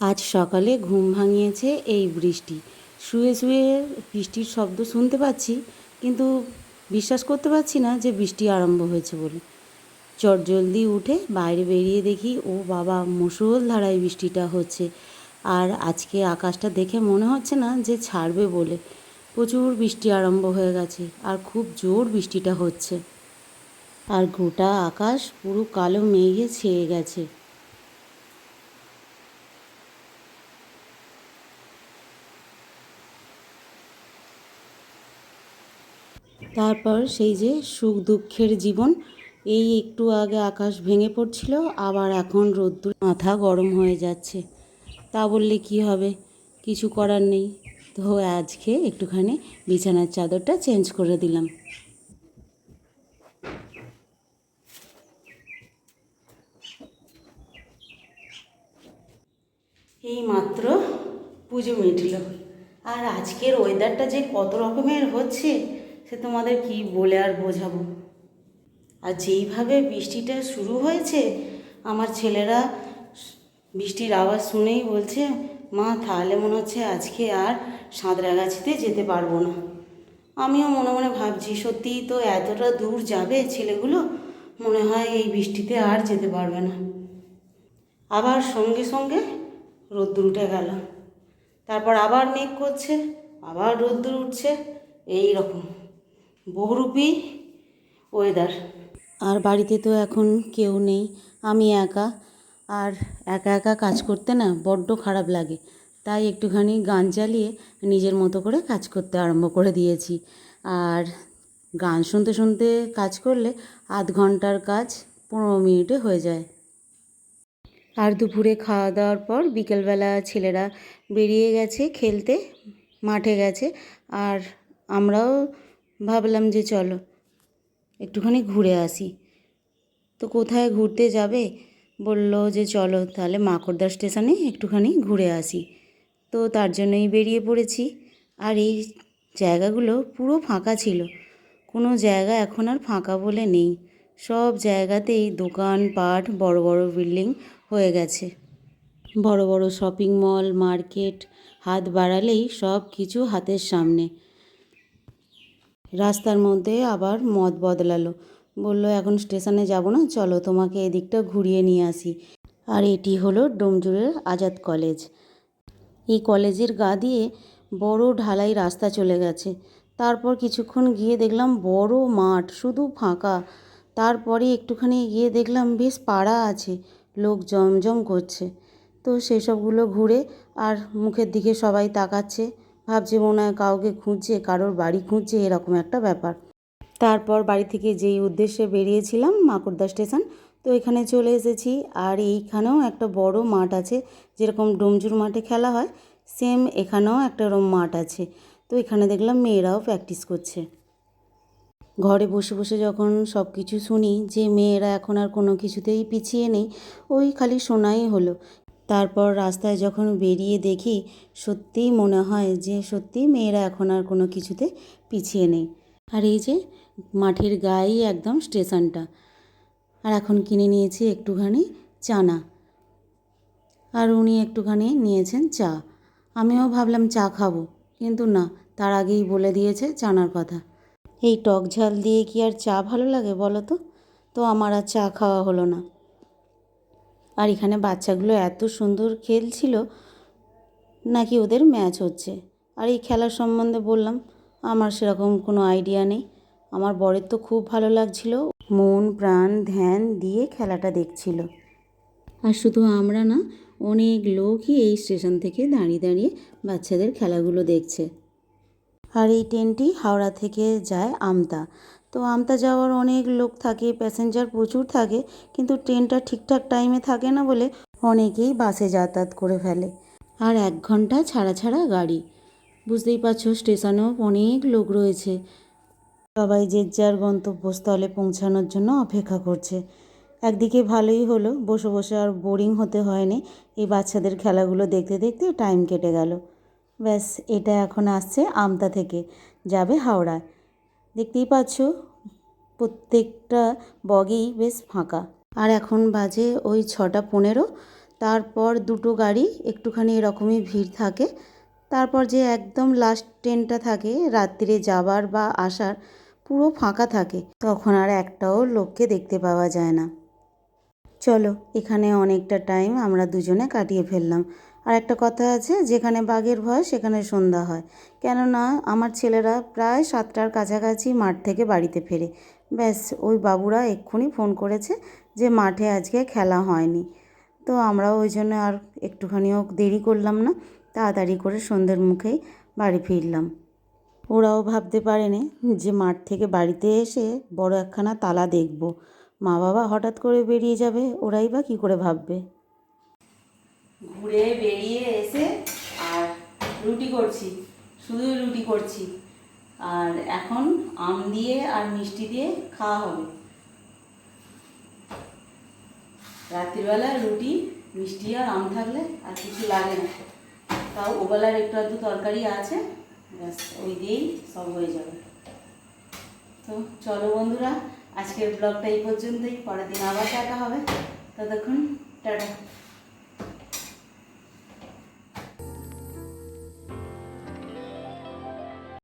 আজ সকালে ঘুম ভাঙিয়েছে এই বৃষ্টি। শুয়ে শুয়ে বৃষ্টির শব্দ শুনতে পাচ্ছি, কিন্তু বিশ্বাস করতে পারছি না যে বৃষ্টি আরম্ভ হয়েছে বলে। চটজলদি উঠে বাইরে বেরিয়ে দেখি, ও বাবা মুষলধারায় বৃষ্টিটা হচ্ছে। আর আজকে আকাশটা দেখে মনে হচ্ছে না যে ছাড়বে বলে। প্রচুর বৃষ্টি আরম্ভ হয়ে গেছে, আর খুব জোর বৃষ্টিটা হচ্ছে। আর গোটা আকাশ পুরো কালো মেঘে ছেয়ে গেছে। তারপর সেই যে সুখ দুঃখের জীবন, এই একটু আগে আকাশ ভেঙে পড়ছিল, আবার এখন রোদ্দুর মাথা গরম হয়ে যাচ্ছে। তা বললে কি হবে? কিছু করার নেই। তো আজকে একটুখানি বিছানার চাদরটা চেঞ্জ করে দিলাম। এই মাত্র পুজো মিটল। আর আজকের ওয়েদারটা যে কত রকমের হচ্ছে সে তোমাদের কি বলে আর বোঝাবো? আর যেইভাবে বৃষ্টিটা শুরু হয়েছে, আমার ছেলেরা বৃষ্টির আওয়াজ শুনেই বলছে, মা, তাহলে মনে হচ্ছে আজকে আর সাঁতরাগাছিতে যেতে পারব না। আমিও মনে মনে ভাবছি, সত্যিই তো এতটা দূর যাবে ছেলেগুলো? মনে হয় এই বৃষ্টিতে আর যেতে পারবে না। আবার সঙ্গে সঙ্গে রোদ্দুর উঠে গেল। তারপর আবার মেঘ করছে, আবার রোদ্দুর উঠছে, এই রকম। বহুরূপী ওয়েদার। আর বাড়িতে তো এখন কেউ নেই, আমি একা। আর একা একা কাজ করতে না বড্ড খারাপ লাগে। তাই একটুখানি গান চালিয়ে নিজের মতো করে কাজ করতে আরম্ভ করে দিয়েছি। আর গান শুনতে শুনতে কাজ করলে আধ ঘণ্টার কাজ পনেরো মিনিটে হয়ে যায়। আর দুপুরে খাওয়া দাওয়ার পর বিকেলবেলা ছেলেরা বেরিয়ে গেছে, খেলতে মাঠে গেছে। আর আমরাও ভাবলাম যে চলো, একটুখানি ঘুরে আসি। তো কোথায় ঘুরতে যাবে? বলল যে চলো, তাহলে মাকড়দা স্টেশনে একটুখানি ঘুরে আসি। তো তার জন্যই বেরিয়ে পড়েছি। আর এই জায়গাগুলো পুরো ফাঁকা ছিল। কোনো জায়গা এখন আর ফাঁকা বলে নেই। সব জায়গাতেই দোকান, পাট, বড় বড় বিল্ডিং হয়ে গেছে। বড় বড় শপিং মল, মার্কেট, হাত বাড়ালেই সব কিছু হাতের সামনে। রাস্তার মধ্যে আবার মত বদলালো। বলল, এখন স্টেশনে যাব না, চলো তোমাকে এদিকটা ঘুরিয়ে নিয়ে আসি। আর এটি হলো ডোমজুড়ের আজাদ কলেজ। এই কলেজের গা দিয়ে বড় ঢালাই রাস্তা চলে গেছে। তারপর কিছুক্ষণ গিয়ে দেখলাম বড় মাঠ, শুধু ফাঁকা। তারপরে একটুখানি গিয়ে দেখলাম বেশ পাড়া আছে, লোক জমজম করছে। তো সেসবগুলো ঘুরে আর মুখের দিকে সবাই তাকাচ্ছে। ভাবছে মনে হয় কাউকে খুঁজছে, কারোর বাড়ি খুঁজছে, এরকম একটা ব্যাপার। তারপর বাড়ি থেকে যেই উদ্দেশ্যে বেরিয়েছিলাম মাকড়দা স্টেশন, তো এখানে চলে এসেছি। আর এইখানেও একটা বড় মাঠ আছে, যেরকম ডোমজুর মাঠে খেলা হয়, সেম এখানেও একটা এরকম মাঠ আছে। তো এখানে দেখলাম মেয়েরাও প্র্যাকটিস করছে। ঘরে বসে বসে যখন সব কিছু শুনি যে মেয়েরা এখন আর কোনো কিছুতেই পিছিয়ে নেই, ওই খালি শোনাই হলো। তারপর রাস্তায় যখন বেরিয়ে দেখি, সত্যিই মনে হয় যে সত্যিই মেয়েরা এখন আর কোনো কিছুতে পিছিয়ে নেই। আর এই যে মাঠের গায়েই একদম স্টেশনটা। আর এখন কিনে নিয়েছি একটুখানি চানা। আর উনি একটুখানি নিয়েছেন চা। আমিও ভাবলাম চা খাব, কিন্তু না, তার আগেই বলে দিয়েছে চানার কথা। এই টক ঝাল দিয়ে কি আর চা ভালো লাগে বলো তো? তো আমার আর চা খাওয়া হলো না। আর এখানে বাচ্চাগুলো এত সুন্দর খেলছিল, নাকি ওদের ম্যাচ হচ্ছে? আর এই খেলার সম্বন্ধে বললাম, আমার সেরকম কোনো আইডিয়া নেই। আমার বরের তো খুব ভালো লাগছিল। মন, প্রাণ, ধ্যান দিয়ে খেলাটা দেখছিল। আর শুধু আমরা না, অনেক লোকই এই স্টেশন থেকে দাঁড়িয়ে দাঁড়িয়ে বাচ্চাদের খেলাগুলো দেখছে। আর এই ট্রেনটি হাওড়া থেকে যায় আমতা। তো আমতা যাওয়ার অনেক লোক থাকে প্যাসেঞ্জার প্রচুর থাকে, কিন্তু ট্রেনটা ঠিকঠাক টাইমে থাকে না বলে অনেকেই বাসে যাতায়াত করে ফেলে। আর এক ঘণ্টা ছাড়া ছাড়া গাড়ি। বুঝতেই পারছ, স্টেশনেও অনেক লোক রয়েছে। সবাই যে যার গন্তব্যস্থলে পৌঁছানোর জন্য অপেক্ষা করছে। একদিকে ভালোই হলো, বসে বসে আর বোরিং হতে হয়নি। এই বাচ্চাদের খেলাগুলো দেখতে দেখতে টাইম কেটে গেল। ব্যাস, এটা এখন আসছে আমতা থেকে, যাবে হাওড়ায়। দেখতেই পাচ্ছ, প্রত্যেকটা বগেই বেশ ফাঁকা। আর এখন বাজে ওই ছটা পনেরো, তারপর দুটো গাড়ি, একটুখানি এরকমই ভিড় থাকে। তারপর যে একদম লাস্ট ট্রেনটা থাকে রাত্রিরে যাবার বা আসার, পুরো ফাঁকা থাকে। তখন আর একটাও লোককে দেখতে পাওয়া যায় না। চলো, এখানে অনেকটা টাইম আমরা দুজনে কাটিয়ে ফেললাম। আর একটা কথা আছে, যেখানে বাঘের ভয় সেখানে সন্ধ্যা হয়। কেননা আমার ছেলেরা প্রায় সাতটার কাছাকাছি মাঠ থেকে বাড়িতে ফেরে। ব্যাস, ওই বাবুরা এক্ষুনি ফোন করেছে যে মাঠে আজকে খেলা হয়নি। তো আমরাও ওই জন্য আর একটুখানিও দেরি করলাম না, তাড়াতাড়ি করে সন্ধ্যের মুখেই বাড়ি ফিরলাম। ওরাও ভাবতে পারেনি যে মাঠ থেকে বাড়িতে এসে বড় একখানা তালা দেখব। মা বাবা হঠাৎ করে বেরিয়ে যাবে, ওরাই বা কী করে ভাববে? ঘুরে বেরিয়ে এসে আর রুটি করছি শুধুই রুটি করছি। আর এখন আম দিয়ে আর মিষ্টি দিয়ে খাওয়া হবে। রাত্রিবেলা রুটি, মিষ্টি আর আম থাকলে আর কিছু লাগে না। তাও ওবেলার একটু আধটু তরকারি আছে, ব্যাস ওই দিয়েই সব হয়ে যাবে। তো চলো বন্ধুরা, আজকের ব্লগটা এই পর্যন্তই। পরের দিন আবার দেখা হবে। ততক্ষণ টাটা।